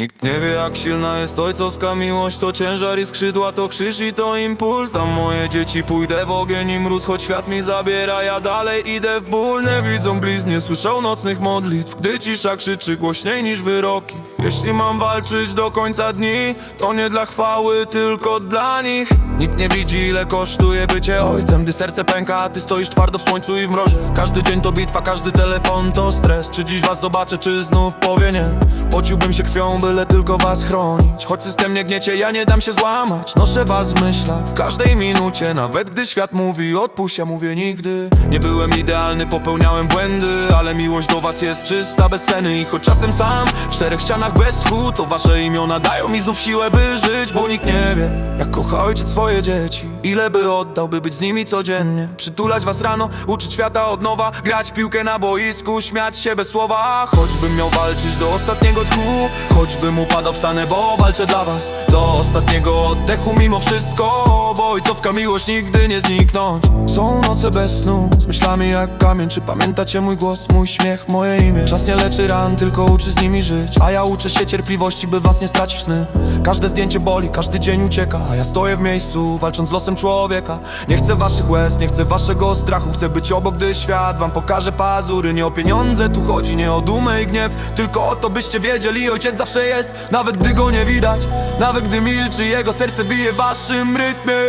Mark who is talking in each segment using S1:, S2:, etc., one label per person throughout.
S1: Nikt nie wie jak silna jest ojcowska miłość. To ciężar i skrzydła, to krzyż i to impuls. Za moje dzieci pójdę w ogień i mróz Choć świat mi zabiera, ja dalej idę w ból. Nie widzą blizn, nie słyszą nocnych modlitw. Gdy cisza krzyczy głośniej niż wyroki. Jeśli mam walczyć do końca dni To nie dla chwały, tylko dla nich. Nikt nie widzi ile kosztuje bycie ojcem. Gdy serce pęka, a ty stoisz twardo w słońcu i w mrozie. Każdy dzień to bitwa, każdy telefon to stres. Czy dziś was zobaczę, czy znów powie nie Pociłbym się krwią, byle tylko was chronić. Choć system nie gniecie, ja nie dam się złamać. Noszę was w myślach w każdej minucie. Nawet gdy świat mówi odpuść, ja mówię nigdy. Nie byłem idealny, popełniałem błędy Ale miłość do was jest czysta, bez ceny. I choć czasem sam w czterech ścianach bez tchu To wasze imiona dają mi znów siłę, by żyć Bo nikt nie wie, jak kocha ojciec swoje dzieci. Ile by oddał, by być z nimi codziennie? Przytulać was rano, uczyć świata od nowa Grać piłkę na boisku, śmiać się bez słowa. Choćbym miał walczyć do ostatniego tchu. Choćbym upadał, wstanę, bo walczę dla was. Do ostatniego oddechu mimo wszystko Bo miłość nigdy nie zniknąć. Są noce bez snu, z myślami jak kamień. Czy pamiętacie mój głos, mój śmiech, moje imię? Czas nie leczy ran, tylko uczy z nimi żyć. A ja uczę się cierpliwości, by was nie stracić w sny. Każde zdjęcie boli, każdy dzień ucieka. A ja stoję w miejscu, walcząc z losem człowieka. Nie chcę waszych łez, nie chcę waszego strachu. Chcę być obok, gdy świat wam pokaże pazury. Nie o pieniądze tu chodzi, nie o dumę i gniew. Tylko o to, byście wiedzieli, ojciec zawsze jest. Nawet gdy go nie widać, nawet gdy milczy Jego serce bije waszym rytmie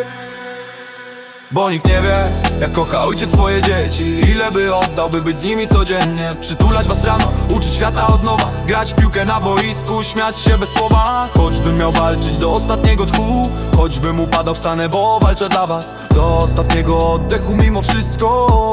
S1: bo nikt nie wie, jak kocha ojciec swoje dzieci. Ile by oddał, by być z nimi codziennie? Przytulać was rano, uczyć świata od nowa. Grać w piłkę na boisku, śmiać się bez słowa. Choćbym miał walczyć do ostatniego tchu Choćbym upadał, wstanę, bo walczę dla was. Do ostatniego oddechu mimo wszystko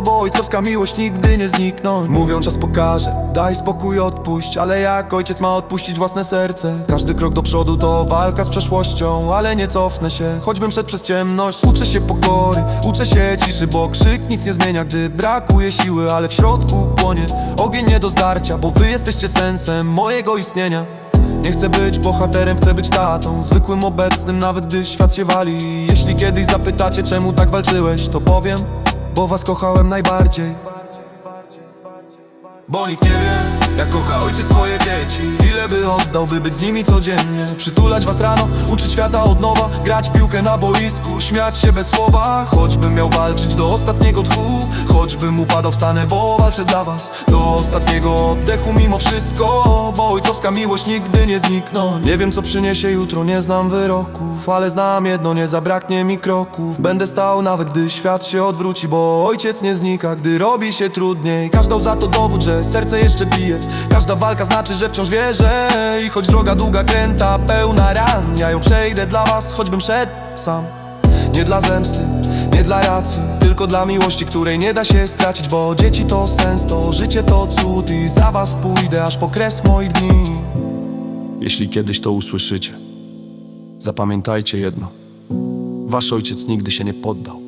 S1: Bo ojcowska miłość nigdy nie zniknąć Mówią czas pokaże, daj spokój, odpuść Ale jak ojciec ma odpuścić własne serce? Każdy krok do przodu to walka z przeszłością Ale nie cofnę się, choćbym szedł przez ciemność Uczę się pokory, uczę się ciszy Bo krzyk nic nie zmienia, gdy brakuje siły Ale w środku płonie ogień nie do zdarcia Bo wy jesteście sensem mojego istnienia nie chcę być bohaterem, chcę być tatą. Zwykłym, obecnym, nawet gdy świat się wali. Jeśli kiedyś zapytacie, czemu tak walczyłeś To powiem, bo was kochałem najbardziej. Bo nikt nie wie, jak kocha ojciec swoje dzieci. Ile by oddał, by być z nimi codziennie? Przytulać was rano, uczyć świata od nowa. Grać piłkę na boisku, śmiać się bez słowa. Choćbym miał walczyć do ostatniego tchu Choćbym upadał, wstanę, bo walczę dla was. Do ostatniego oddechu mimo wszystko Bo ojcowska miłość nigdy nie znikną. Nie wiem co przyniesie jutro, nie znam wyroków Ale znam jedno, nie zabraknie mi kroków. Będę stał nawet gdy świat się odwróci Bo ojciec nie znika, gdy robi się trudniej. Każda za to dowód, że serce jeszcze bije. Każda walka znaczy, że wciąż wierzę. I choć droga długa, kręta, pełna ran Ja ją przejdę dla was, choćbym szedł sam. Nie dla zemsty, dla racji Tylko dla miłości, której nie da się stracić Bo dzieci to sens, to życie to cud I za was pójdę aż po kres moich dni. Jeśli kiedyś to usłyszycie Zapamiętajcie jedno. Wasz ojciec nigdy się nie poddał.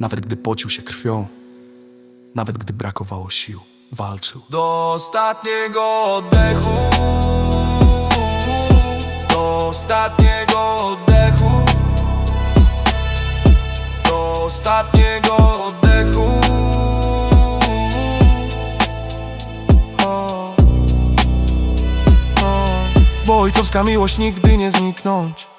S1: Nawet gdy pocił się krwią Nawet gdy brakowało sił Walczył. Do ostatniego oddechu ostatniego oddechu. O, o, Bo ojcowska miłość nigdy nie zniknąć